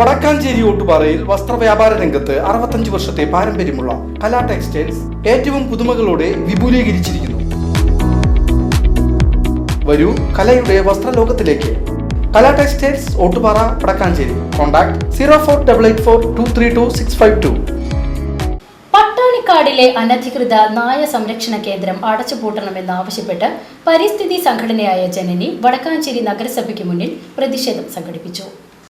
വടക്കാഞ്ചേരി ഓട്ടുപാറയിൽ വസ്ത്രവ്യാപാര രംഗത്ത് അറുപത്തഞ്ച് വർഷത്തെ പാരമ്പര്യമുള്ള കലാ ടെക്സ്റ്റൈൽസ് ഏറ്റവും പുതുമകളോടെ വിപുലീകരിച്ചിരിക്കുന്നു. വരൂ കലയുടെ വസ്ത്രലോകത്തിലേക്ക്. Kala textiles Ottupara Vadakkanchery. Contact zero four double eight four two three two six five two. പട്ടാണിക്കാടിലെ അനധികൃത നായ സംരക്ഷണ കേന്ദ്രം അടച്ചുപൂട്ടണമെന്ന് അടച്ചുപൂട്ടണമെന്നാവശ്യപ്പെട്ട് പരിസ്ഥിതി സംഘടനയായ ജനനി വടക്കാഞ്ചേരി നഗരസഭയ്ക്ക് മുന്നിൽ പ്രതിഷേധം സംഘടിപ്പിച്ചു.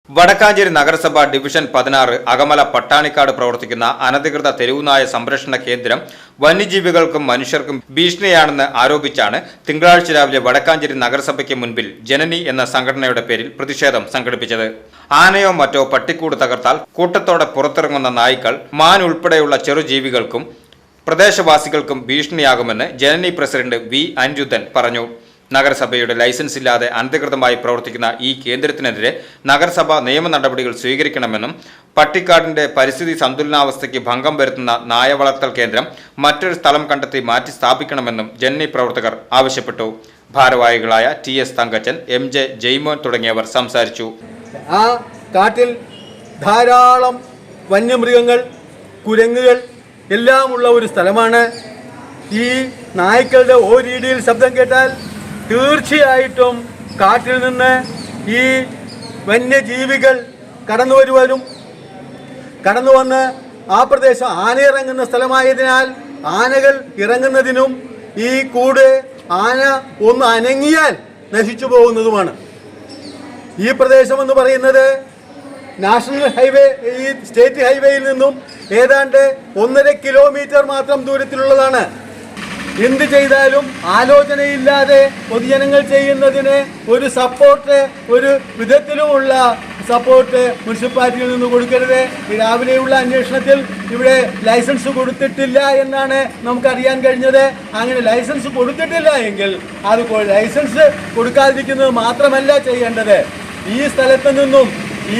വടക്കാഞ്ചേരി നഗരസഭ ഡിവിഷൻ പതിനാറ് അകമല പട്ടാണിക്കാട് പ്രവർത്തിക്കുന്ന അനധികൃത തെരുവുനായ സംരക്ഷണ കേന്ദ്രം വന്യജീവികൾക്കും മനുഷ്യർക്കും ഭീഷണിയാണെന്ന് ആരോപിച്ചാണ് തിങ്കളാഴ്ച രാവിലെ വടക്കാഞ്ചേരി നഗരസഭയ്ക്ക് മുൻപിൽ ജനനി എന്ന സംഘടനയുടെ പേരിൽ പ്രതിഷേധം സംഘടിപ്പിച്ചത്. ആനയോ മറ്റോ പട്ടിക്കൂട് തകർത്താൽ കൂട്ടത്തോടെ പുറത്തിറങ്ങുന്ന നായ്ക്കൾ മാൻ ഉൾപ്പെടെയുള്ള ചെറുജീവികൾക്കും പ്രദേശവാസികൾക്കും ഭീഷണിയാകുമെന്ന് ജനനി പ്രസിഡന്റ് വി അനിരുദ്ധൻ പറഞ്ഞു. നഗരസഭയുടെ ലൈസൻസ് ഇല്ലാതെ അനധികൃതമായി പ്രവർത്തിക്കുന്ന ഈ കേന്ദ്രത്തിനെതിരെ നഗരസഭ നിയമ നടപടികൾ സ്വീകരിക്കണമെന്നും പട്ടിക്കാടിന്റെ പരിസ്ഥിതി സന്തുലനാവസ്ഥയ്ക്ക് ഭംഗം വരുത്തുന്ന നായ വളർത്തൽ കേന്ദ്രം മറ്റൊരു സ്ഥലം കണ്ടെത്തി മാറ്റി സ്ഥാപിക്കണമെന്നും ജന്നി പ്രവർത്തകർ ആവശ്യപ്പെട്ടു. ഭാരവാഹികളായ T S Thankachan M J Jaimon തുടങ്ങിയവർ സംസാരിച്ചു. ആ കാട്ടിൽ ധാരാളം വന്യമൃഗങ്ങൾ കുരങ്ങുകൾ എല്ലാമുള്ള ഒരു സ്ഥലമാണ്. ഈ നായ്ക്കളുടെ ഓ രീതിയിൽ ശബ്ദം കേട്ടാൽ തീർച്ചയായിട്ടും കാട്ടിൽ നിന്ന് ഈ വന്യജീവികൾ കടന്നു വരുവാനും കടന്നു വന്ന് ആ പ്രദേശം ആന ഇറങ്ങുന്ന സ്ഥലമായതിനാൽ ആനകൾ ഇറങ്ങുന്നതിനും ഈ കൂട് ആന ഒന്ന് അനങ്ങിയാൽ നശിച്ചു പോകുന്നതുമാണ്. ഈ പ്രദേശം എന്ന് പറയുന്നത് നാഷണൽ ഹൈവേ ഈ സ്റ്റേറ്റ് ഹൈവേയിൽ നിന്നും ഏതാണ്ട് ഒന്നര കിലോമീറ്റർ മാത്രം ദൂരത്തിലുള്ളതാണ്. എന്ത് ചെയ്താലും ആലോചനയില്ലാതെ പൊതുജനങ്ങൾ ചെയ്യുന്നതിന് ഒരു സപ്പോർട്ട് ഒരു വിധത്തിലുമുള്ള സപ്പോർട്ട് മുനിസിപ്പാലിറ്റിയിൽ നിന്ന് കൊടുക്കരുത്. രാവിലെയുള്ള അന്വേഷണത്തിൽ ഇവിടെ ലൈസൻസ് കൊടുത്തിട്ടില്ല എന്നാണ് നമുക്കറിയാൻ കഴിഞ്ഞത്. അങ്ങനെ ലൈസൻസ് കൊടുത്തിട്ടില്ല എങ്കിൽ അത് ലൈസൻസ് കൊടുക്കാതിരിക്കുന്നത് മാത്രമല്ല ചെയ്യേണ്ടത്. ഈ സ്ഥലത്ത് നിന്നും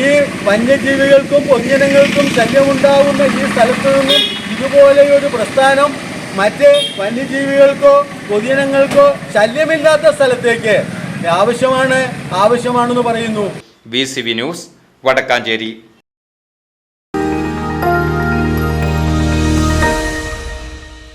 ഈ വന്യജീവികൾക്കും പൊതുജനങ്ങൾക്കും ശല്യമുണ്ടാവുന്ന ഈ സ്ഥലത്ത് നിന്നും ഇതുപോലെയൊരു പ്രസ്ഥാനം മറ്റ് വന്യജീവികൾക്കോ പൊതുജനങ്ങൾക്കോ ശല്യമില്ലാത്ത സ്ഥലത്തേക്ക്. ആവശ്യമാണ് ആവശ്യമാണെന്ന് പറയുന്നു. V news Vadakkanchery.